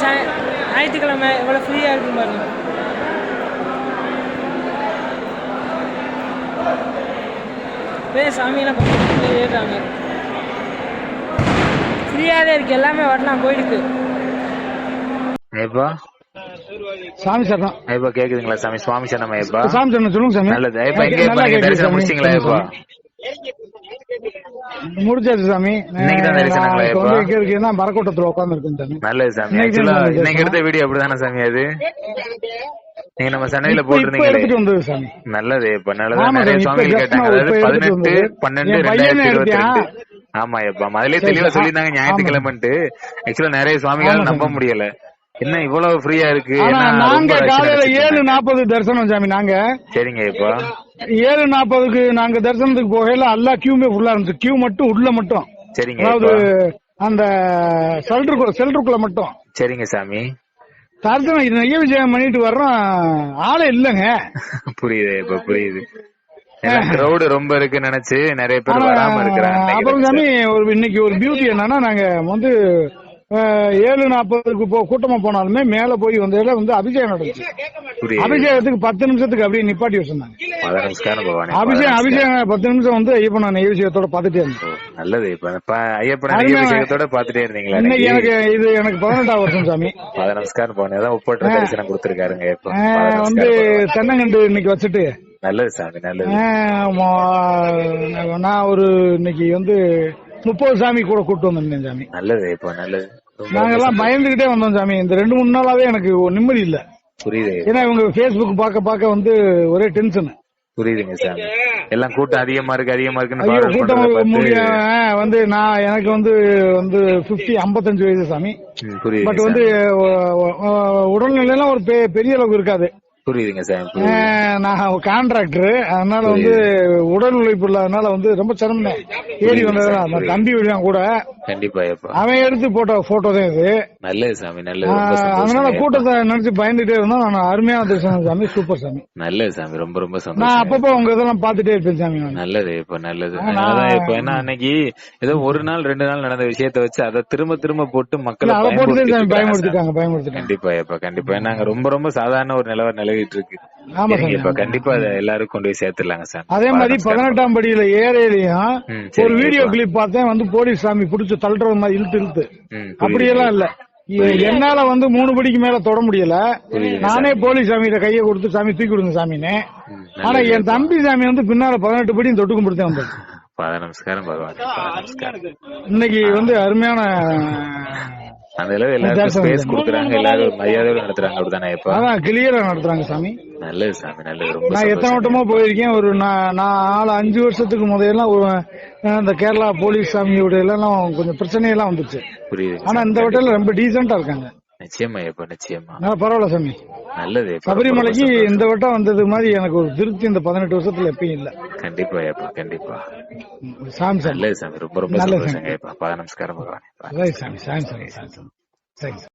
சாய் ஞாயிற்றுக்கிழமை எவ்வளோ ஃப்ரீயாக இருக்கும் பாருங்க. வே சாமியெல்லாம் பக்கத்துல ஏறுறாங்க. ஃப்ரீயாக தான் இருக்குது எல்லாமே வரலாம் கோயிலுக்கு ஐயப்பா. சாமி சரணம். ஐயப்பா கேக்குதுங்களா சாமி? சுவாமி சரணம் ஐயப்பா? சாமி சரணம் சொல்லுங்க சாமி. நல்லது. ஐயப்பா எங்க தரிசனம். முடிச்சிங்களா ஐயப்பா? முடிச்சாச்சு சாமி இன்னைக்கு தான் தரிசனங்களா இப்ப இருக்குன்னா மரக்கூட்டத்துல உட்காந்துருக்கேன் சாமி நல்லது சாமி இன்னைக்கு எடுத்த. வீடியோ அப்படிதானே சாமி அது நீங்க நம்ம சென்னையில சாமி நல்லது இப்ப நல்லது நிறைய சுவாமிகள் just கேட்டாங்க அதாவது பதினெட்டு. பன்னெண்டு ரெண்டாயிரத்தி இருபத்தி? ரெண்டு ஆமா ஐயப்பா அதுலயே தெளிவா. சொல்லியிருந்தாங்க. ஞாயிற்றுக்கிழமைன்ட்டு ஆக்சுவலா நிறைய சுவாமிகள் ஆமா நம்ப. முடியல என்ன இவ்வளவு ஃப்ரீயா இருக்கு? நாங்க காலையில ஏழு. நாற்பது தரிசனம் சாமி நாங்க. சரிங்க ஐயப்பா ஏழு நாற்பதுக்கு நாங்க தரிசனத்துக்கு போகையில எல்லா கியூமே ஃபுல்லா இருந்துச்சு. கியூ மட்டும் உள்ள மட்டும். சரிங்க அதாவது அந்த செல்டருக்குள்ள செல்டருக்குள்ள மட்டும். சரிங்க சாமி. தரிசனம் இது நெய்ய விஜயம் பண்ணிட்டு வர்றோம். ஆளே இல்லங்க. புரியுது இப்ப புரியுது. கிரௌடு ரொம்ப இருக்குன்னு நினைச்சு நிறைய பேர் வராம இருக்கிறாங்க அப்புறம் சாமி ஒரு இன்னைக்கு ஒரு பியூட்டி என்னன்னா நாங்க வந்து ஏழு நாற்பதுக்கு போ கூட்டமா போனாலுமே மேல போய் வந்த இடம் வந்து அபிஷேகம் நடந்துச்சு. அபிஷேகத்துக்கு பத்து நிமிஷத்துக்கு அப்படியே நிப்பாட்டி வச்சிருந்தாங்க. அபிஷேகம். அபிஷேகம் பத்து நிமிஷம் வந்து ஐயப்ப நான் நெய்விஷயத்தோட பார்த்துட்டே இருந்தேன் நல்லது. இப்ப ஐயப்பன் அபிஷேகத்தோட பாத்துட்டே இருந்தீங்களா இன்னைக்கு? எனக்கு இது எனக்கு பதினெட்டாம் வருஷம் சாமி. மத நமஸ்காரம் பகவானே. அதான் ஒப்பற்ற தரிசனம் கொடுத்திருக்காருங்க வந்து. தென்னங்கண்டு இன்னைக்கு வச்சுட்டு. நல்லது சாமி நல்லது. நான் ஒரு இன்னைக்கு வந்து முப்பது சாமி கூட கூட்டு வந்திருந்தேன் சாமி. நல்லது இப்ப நல்லது. ரொம்ப நாங்கெல்லாம் பயந்துகிட்டே வந்தோம் சாமி. இந்த ரெண்டு மூணு நாளாவே எனக்கு நிம்மதி இல்ல. புரியுது. ஏன்னா இவங்க ஃபேஸ்புக் பார்க்க பார்க்க வந்து ஒரே டென்ஷன் புரியுதுங்க சாமி. எல்லாம் கூட்டம் அதிகமா இருக்கு அதிகமா இருக்குன்னு கூட்டம் பண்றத பார்த்து- முடிய வந்து நான் எனக்கு வந்து வந்து பிப்டி ஐம்பத்தஞ்சு வயசு சாமி. பட் வந்து ஒ- உடல்நிலையெல்லாம் ஒரு பெரிய அளவுக்கு இருக்காது. புரியுதுங்க அஹ் நான் கான்ட்ராக்டர் அதனால வந்து உடல் உழைப்பு இல்லாதனால வந்து ரொம்ப சிரமம் ஏறி வந்ததுதான். அந்த தம்பி விடுவான் கூட. கண்டிப்பா அவன் எடுத்து போட்ட போட்டோ தான் இது. நல்லது சாமி நல்லது. அதனால. கூட்டத்தை நினைச்சு பயந்துட்டே இருந்தோம். நான் அருமையான தரிசனம் சாமி சூப்பர் சாமி. நல்லது சாமி ரொம்ப ரொம்ப நான் சந்தோஷம் அப்பப்போ உங்க இதெல்லாம் பாத்துட்டே இருப்பேன் சாமி நான். நல்லது இப்ப நல்லது. இப்ப என்ன அன்னைக்கு ஏதோ ஒரு நாள் ரெண்டு நாள் நடந்த விஷயத்த வச்சு அதை திரும்ப திரும்ப போட்டு மக்களை. பயமுறுத்திட்டாங்க பயமுறுத்திட்டாங்க. கண்டிப்பா இப்ப கண்டிப்பா. அங்க ரொம்ப ரொம்ப சாதாரண ஒரு நிலவரம் நிலவிட்டு இருக்கு இப்ப. கண்டிப்பா அதை எல்லாரும் கொண்டு போய் சேர்த்துடலாங்க சார். அதே மாதிரி பதினெட்டாம் படியில ஏறையிலையும் ஒரு வீடியோ. கிளிப் பார்த்தேன் வந்து போலீஸ் சாமி புடிச்சு தள்ளுறது மாதிரி இழுத்து இழுத்து. அப்படியெல்லாம் இல்ல. என்னால வந்து மூணு படிக்கு மேல தொட முடியல. நானே போலீஸ் சாமியில கையை கொடுத்து சாமி தூக்கி கொடுங்க சாமின்னு. ஆனா. என் தம்பி சாமி வந்து பின்னால பதினெட்டு படியும் தொட்டு கும்பிடுத்தேன் வந்தது பாத நமஸ்காரம் பகவான். பாத நமஸ்காரம். இன்னைக்கு வந்து அருமையான அந்த அளவு எல்லாருக்கும் தரிசனம் ஸ்பேஸ். கொடுக்குறாங்க. எல்லாரும் மரியாதையோட நடத்துறாங்க. அப்படிதானே இப்ப? அதான் கிளியரா நடத்துறாங்க சாமி. நல்லது சாமி நல்லது. ரொம்ப நான் எத்தனை. வட்டமா போயிருக்கேன். ஒரு நா- நான் நாலு அஞ்சு வருஷத்துக்கு முதல்லாம் இந்த கேரளா போலீஸ் சாமியோட எல்லாம் கொஞ்சம் பிரச்சனையெல்லாம் வந்துச்சு. புரியுது ஆனா இந்த வட்டையில ரொம்ப டீசெண்டா இருக்காங்க. நிச்சயமா இப்ப நிச்சயமா. பரவாயில்ல சாமி. நல்லது. சபரிமலைக்கு. இந்த வட்டம் வந்தது மாதிரி எனக்கு ஒரு திருப்தி இந்த பதினெட்டு வருஷத்துல எப்பயும் இல்ல. கண்டிப்பா ஐயப்பா கண்டிப்பா. சாமி சாமி. நல்லது சாமி. ரொம்ப ரொம்ப நல்லது சந்தோஷங்க பாத நமஸ்காரம் பகவான். சாமி சாமி சாமி சாமி.